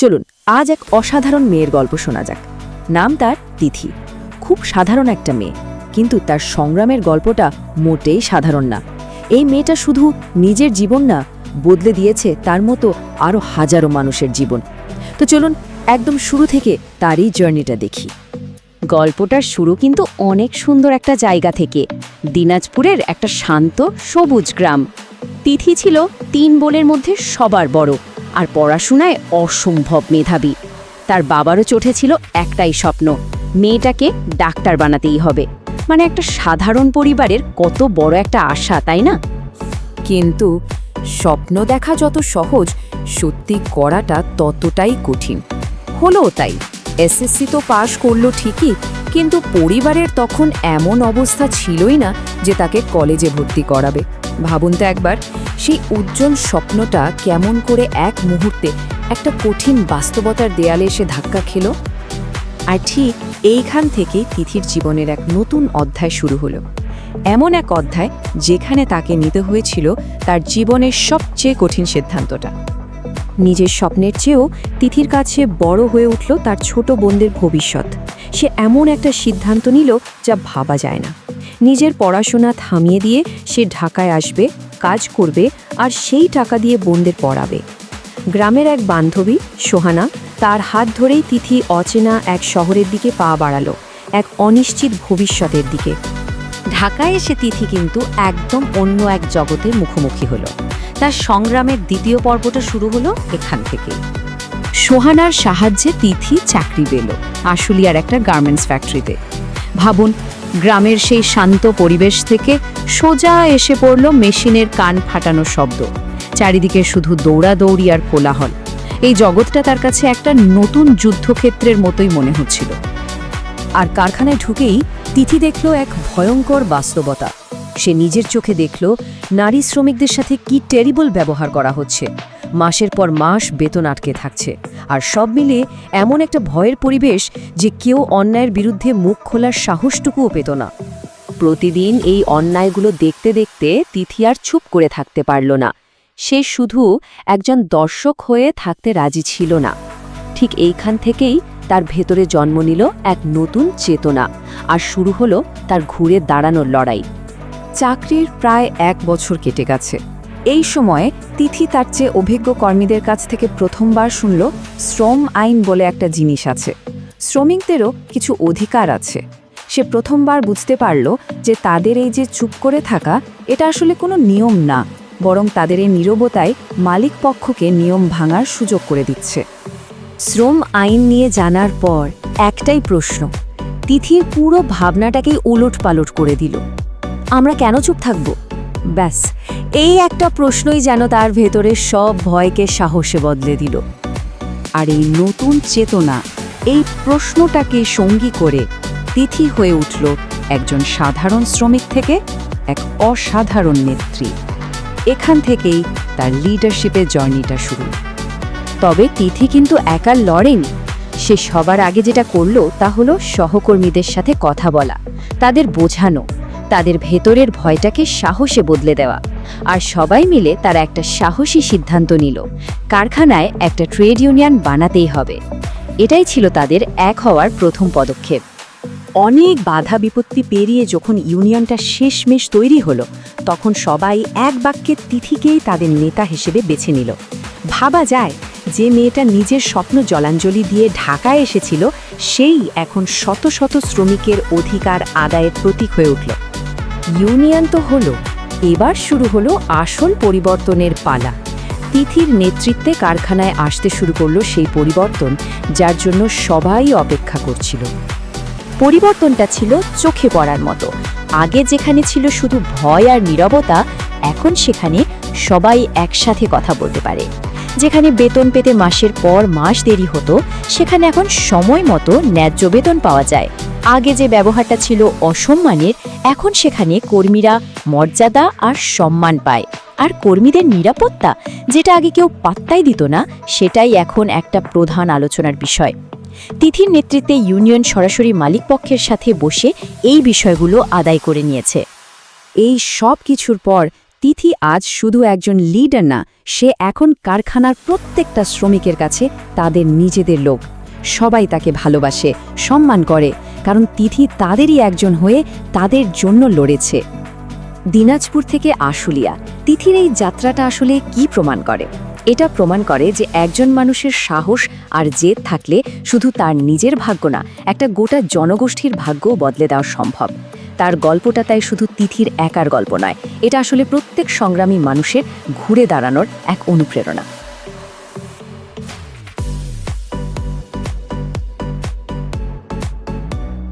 চলুন, আজ এক অসাধারণ মেয়ের গল্প শোনা যাক। নাম তার তিথি। খুব সাধারণ একটা মেয়ে, কিন্তু তার সংগ্রামের গল্পটা মোটেই সাধারণ না। এই মেয়েটা শুধু নিজের জীবন না, বদলে দিয়েছে তার মতো আরও হাজারো মানুষের জীবন। তো চলুন, একদম শুরু থেকে তারই জার্নিটা দেখি। গল্পটার শুরু কিন্তু অনেক সুন্দর একটা জায়গা থেকে, দিনাজপুরের একটা শান্ত সবুজ গ্রাম। তিথি ছিল তিন বোনের মধ্যে সবার বড়। আর পড়াশোনায় অসম্ভব মেধাবী। তার বাবারও চোখে একটাই স্বপ্ন, মেয়েটাকে ডাক্তার বানাতেই হবে। মানে একটা সাধারণ পরিবারের কত বড় একটা আশা, তাই না? কিন্তু স্বপ্ন দেখা যত সহজ, সত্যি করাটা ততটাই কঠিন। হলো তাই এসএসসি তো পাশ করল ঠিকই, কিন্তু পরিবারের তখন এমন অবস্থা ছিলই না যে তাকে কলেজে ভর্তি করাবে। ভাবুন তো একবার সেই উজ্জ্বল স্বপ্নটা কেমন করে এক মুহূর্তে একটা কঠিন বাস্তবতার দেয়ালে এসে ধাক্কা খেল? আর ঠিক এইখান থেকেই তিথির জীবনের এক নতুন অধ্যায় শুরু হলো। এমন এক অধ্যায় যেখানে তাকে নিতে হয়েছিল তার জীবনের সবচেয়ে কঠিন সিদ্ধান্তটা। নিজের স্বপ্নের চেয়েও তিথির কাছে বড় হয়ে উঠল তার ছোট বোনদের ভবিষ্যৎ। সে এমন একটা সিদ্ধান্ত নিল যা ভাবা যায় না। নিজের পড়াশোনা থামিয়ে দিয়ে সে ঢাকায় আসবে, কাজ করবে আর সেই টাকা দিয়ে বোনদের পড়াবে। গ্রামের এক বান্ধবী, সোহানা, তার হাত ধরেই তিথি অচেনা এক শহরের দিকে পা বাড়ালো, এক অনিশ্চিত ভবিষ্যতের দিকে। ঢাকায় এসে তিথি কিন্তু একদম অন্য এক জগতের মুখোমুখি হলো। তার সংগ্রামের দ্বিতীয় পর্বটা শুরু হলো এখান থেকে সোহানার সাহায্যে তিথি চাকরি পেল, আশুলিয়ার একটা গার্মেন্টস ফ্যাক্টরিতে। ভাবুন গ্রামের সেই শান্ত পরিবেশ থেকে সোজা এসে পড়ল মেশিনের কান ফাটানো শব্দ। চারিদিকে শুধু দৌড়াদৌড়ি আর কোলাহল। এই জগৎটা তার কাছে একটা নতুন যুদ্ধক্ষেত্রের মতোই মনে হচ্ছিল। আর কারখানায় ঢুকেই তিথি দেখল এক ভয়ঙ্কর বাস্তবতা। সে নিজের চোখে দেখল, নারী শ্রমিকদের সাথে কি টেরিবল ব্যবহার করা হচ্ছে। মাসের পর মাস বেতন আটকে থাকছে। আর সব মিলে এমন একটা ভয়ের পরিবেশ যে কেউ অন্যায়ের বিরুদ্ধে মুখ খোলার সাহসটুকুও পেত না। প্রতিদিন এই অন্যায়গুলো দেখতে দেখতে তিথি আর চুপ করে থাকতে পারল না। সে শুধু একজন দর্শক হয়ে থাকতে রাজি ছিল না। ঠিক এইখান থেকেই তার ভেতরে জন্ম নিল এক নতুন চেতনা আর শুরু হলো তার ঘুরে দাঁড়ানোর লড়াই। চাকরির প্রায় এক বছর কেটে গেছে। এই সময়ে তিথি তার চেয়ে অভিজ্ঞ কর্মীদের কাছ থেকে প্রথমবার শুনল শ্রম আইন বলে একটা জিনিস আছে। শ্রমিকদেরও কিছু অধিকার আছে। সে প্রথমবার বুঝতে পারল যে তাদের এই যে চুপ করে থাকা, এটা আসলে কোনো নিয়ম না, বরং তাদের এই নীরবতায় মালিক পক্ষকে নিয়ম ভাঙার সুযোগ করে দিচ্ছে। শ্রম আইন নিয়ে জানার পর একটাই প্রশ্ন, তিথির পুরো ভাবনাটাকেই উলট পালট করে দিল। আমরা কেন চুপ থাকব? ব্যাস, এই একটা প্রশ্নই যেন তার ভেতরে সব ভয়কে সাহসে বদলে দিল। আর এই নতুন চেতনা, এই প্রশ্নটাকে সঙ্গী করে তিথি হয়ে উঠল একজন সাধারণ শ্রমিক থেকে এক অসাধারণ নেত্রী। এখান থেকেই তার লিডারশিপের জার্নিটা শুরু। তবে তিথি কিন্তু একা লড়েনি। সে সবার আগে যেটা করল তা হলো সহকর্মীদের সাথে কথা বলা, তাদের বোঝানো তাদের ভেতরের ভয়টাকে সাহসে বদলে দেওয়া। আর সবাই মিলে তারা একটা সাহসী সিদ্ধান্ত নিল। কারখানায় একটা ট্রেড ইউনিয়ন বানাতেই হবে। এটাই ছিল তাদের এক হওয়ার প্রথম পদক্ষেপ। অনেক বাধা বিপত্তি পেরিয়ে যখন ইউনিয়নটা শেষমেশ তৈরি হলো, তখন সবাই এক বাক্যে তিথিকেই তাদের নেতা হিসেবে বেছে নিল। ভাবা যায়, যে মেয়েটা নিজের স্বপ্ন জলাঞ্জলি দিয়ে ঢাকায় এসেছিল, সেই এখন শত শত শ্রমিকের অধিকার আদায়ের প্রতীক হয়ে উঠল। ইউনিয়ন তো হলো। এবার শুরু হলো আসল পরিবর্তনের পালা। তিথির নেতৃত্বে কারখানায় আসতে শুরু করল সেই পরিবর্তন, যার জন্য সবাই অপেক্ষা করছিল। পরিবর্তনটা ছিল চোখে পড়ার মতো। আগে যেখানে ছিল শুধু ভয় আর নীরবতা, এখন সেখানে সবাই একসাথে কথা বলতে পারে। যেখানে বেতন পেতে মাসের পর মাস দেরি হতো, সেখানে এখন সময় মতো ন্যায্য বেতন পাওয়া যায়। আগে যে ব্যবহারটা ছিল অসম্মানের, এখন সেখানে কর্মীরা মর্যাদা আর সম্মান পায়। আর কর্মীদের নিরাপত্তা, যেটা আগে কেউ পাত্তাই দিত না, সেটাই এখন একটা প্রধান আলোচনার বিষয়। তিথির নেতৃত্বে ইউনিয়ন সরাসরি মালিকপক্ষের সাথে বসে এই বিষয়গুলো আদায় করে নিয়েছে। এই সব কিছুর পর তিথি আজ শুধু একজন লিডার না, সে এখন কারখানার প্রত্যেকটা শ্রমিকের কাছে তাদের নিজেদের লোক। সবাই তাকে ভালোবাসে, সম্মান করে কারণ তিথি তাদেরই একজন হয়ে তাদের জন্য লড়েছে। দিনাজপুর থেকে আশুলিয়া, তিথির এই যাত্রাটা আসলে কি প্রমাণ করে? এটা প্রমাণ করে যে একজন মানুষের সাহস আর জেদ থাকলে শুধু তার নিজের ভাগ্য না, একটা গোটা জনগোষ্ঠীর ভাগ্যও বদলে দেওয়া সম্ভব। তার গল্পটা তাই শুধু তিথির একার গল্প নয়, এটা আসলে প্রত্যেক সংগ্রামী মানুষের ঘুরে দাঁড়ানোর এক অনুপ্রেরণা।